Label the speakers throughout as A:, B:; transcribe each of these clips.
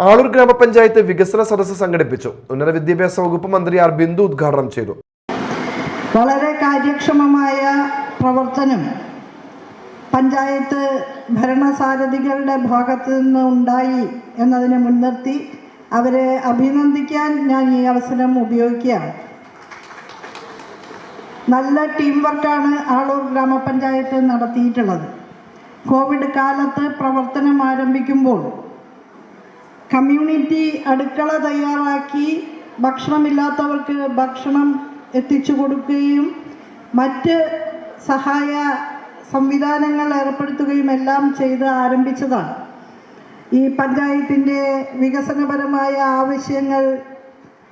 A: ആളൂർ ഗ്രാമപഞ്ചായത്ത് വികസന സദസ്സ് സംഘടിപ്പിച്ചു. ഉന്നത വിദ്യാഭ്യാസ വകുപ്പ് മന്ത്രി ആർ ബിന്ദു ഉദ്ഘാടനം ചെയ്തു.
B: വളരെ കാര്യക്ഷമമായ പ്രവർത്തനം പഞ്ചായത്ത് ഭരണസാരഥികളുടെ ഭാഗത്ത് നിന്ന് ഉണ്ടായി എന്നതിനെ മുൻനിർത്തി അവരെ അഭിനന്ദിക്കാൻ ഞാൻ ഈ അവസരം ഉപയോഗിക്കുകയാണ്. നല്ല ടീം വർക്കാണ് ആളൂർ ഗ്രാമപഞ്ചായത്ത് നടത്തിയിട്ടുള്ളത്. കോവിഡ് കാലത്ത് പ്രവർത്തനം ആരംഭിക്കുമ്പോൾ കമ്മ്യൂണിറ്റി അടുക്കള തയ്യാറാക്കി ഭക്ഷണമില്ലാത്തവർക്ക് ഭക്ഷണം എത്തിച്ചു കൊടുക്കുകയും മറ്റ് സഹായ സംവിധാനങ്ങൾ ഏർപ്പെടുത്തുകയും എല്ലാം ചെയ്ത് ആരംഭിച്ചതാണ്. ഈ പഞ്ചായത്തിന്റെ വികസനപരമായ ആവശ്യങ്ങൾ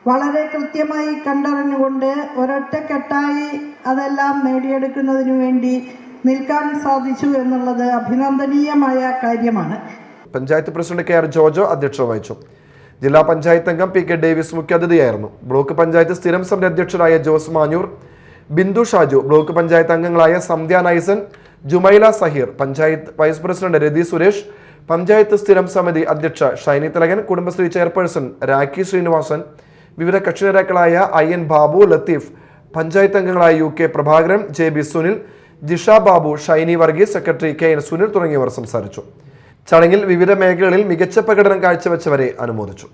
B: വളരെ കൃത്യമായി കണ്ടറിഞ്ഞുകൊണ്ട് ഒരൊറ്റക്കെട്ടായി അതെല്ലാം നേടിയെടുക്കുന്നതിനു വേണ്ടി നിൽക്കാൻ സാധിച്ചു എന്നുള്ളത് അഭിനന്ദനീയമായ കാര്യമാണ്.
A: Panchayat president K R Jojo അധ്യക്ഷത വഹിച്ചു. ജില്ലാ പഞ്ചായത്ത് അംഗം പി കെ ഡേവിസ് മുഖ്യാതിഥിയായിരുന്നു. ബ്ലോക്ക് പഞ്ചായത്ത് സ്ഥിരം സമിതി അധ്യക്ഷരായ ജോസ് മാഞ്ഞൂർ ബിന്ദു ഷാജു ബ്ലോക്ക് പഞ്ചായത്ത് അംഗങ്ങളായ സന്ധ്യ നൈസൻ ജുമൈല സഹീർ പഞ്ചായത്ത് വൈസ് പ്രസിഡന്റ് രതി സുരേഷ് പഞ്ചായത്ത് സ്ഥിരം സമിതി അധ്യക്ഷ ഷൈനി തിലകൻ കുടുംബശ്രീ ചെയർപേഴ്സൺ രാഖി ശ്രീനിവാസൻ വിവിധ കക്ഷി നേതാക്കളായ ഐ എൻ ബാബു ലത്തീഫ് പഞ്ചായത്ത് അംഗങ്ങളായ U K Prabhakaran J B Sunil Jisha Babu Shiny Varghese secretary K N Sunil തുടങ്ങിയവർ സംസാരിച്ചു. ചടങ്ങിൽ വിവിധ മേഖലകളിൽ മികച്ച പ്രകടനം കാഴ്ചവെച്ചവരെ അനുമോദിച്ചു